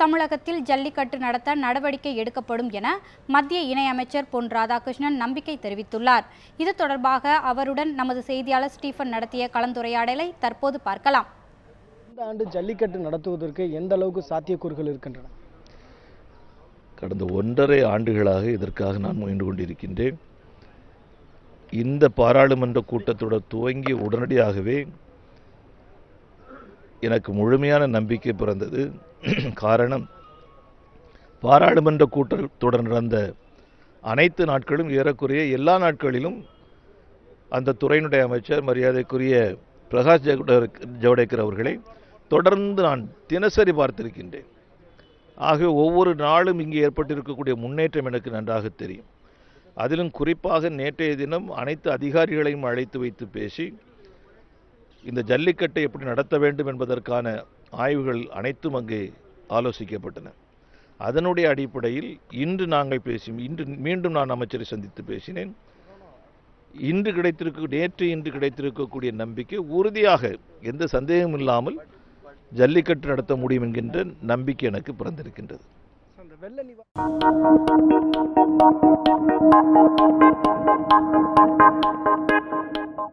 தமிழகத்தில் ஜல்லிக்கட்டு நடத்த நடவடிக்கை எடுக்கப்படும் என மத்திய இணையமைச்சர் பொன் ராதாகிருஷ்ணன் நம்பிக்கை தெரிவித்துள்ளார். இது தொடர்பாக அவருடன் நமது செய்தியாளர் ஸ்டீஃபன் நடத்திய கலந்துரையாடலை தற்போது பார்க்கலாம். இந்த ஆண்டு ஜல்லிக்கட்டு நடத்துவதற்கு எந்த அளவுக்கு சாத்தியக்கூறுகள் இருக்கின்றன? கடந்த ஒன்றரை ஆண்டுகளாக இதற்காக நான் முயன்று கொண்டிருக்கின்றேன். இந்த பாராளுமன்ற கூட்டத்தொடர் துவங்கிய உடனடியாகவே எனக்கு முழுமையான நம்பிக்கை பிறந்தது. காரணம் பாராளுமன்ற கூட்டத்தொடர் நடந்த அனைத்து நாட்களும் ஏறக்குறைய எல்லா நாட்களிலும் அந்த துறையினுடைய அமைச்சர் மரியாதைக்குரிய பிரகாஷ் ஜவடேக்- ஜவடேக்கர் அவர்களை தொடர்ந்து நான் தினசரி பார்த்திருக்கின்றேன். ஆகவே ஒவ்வொரு நாளும் இங்கே ஏற்பட்டிருக்கக்கூடிய முன்னேற்றம் எனக்கு நன்றாக தெரியும். அதிலும் குறிப்பாக நேற்றைய தினம் அனைத்து அதிகாரிகளையும் அழைத்து வைத்து பேசி இந்த ஜல்லிக்கட்டை எப்படி நடத்த வேண்டும் என்பதற்கான ஆய்வுகள் அனைத்தும் அங்கே ஆலோசிக்கப்பட்டன. அதனுடைய அடிப்படையில் இன்று நாங்கள் பேசி இன்று மீண்டும் நான் அமைச்சரை சந்தித்து பேசினேன். இன்று கிடைத்திருக்க நேற்று இன்று கிடைத்திருக்கக்கூடிய நம்பிக்கை உறுதியாக எந்த சந்தேகமும் இல்லாமல் ஜல்லிக்கட்டு நடத்த முடியும் என்கின்ற நம்பிக்கை எனக்கு பிறந்திருக்கின்றது. வெள்ள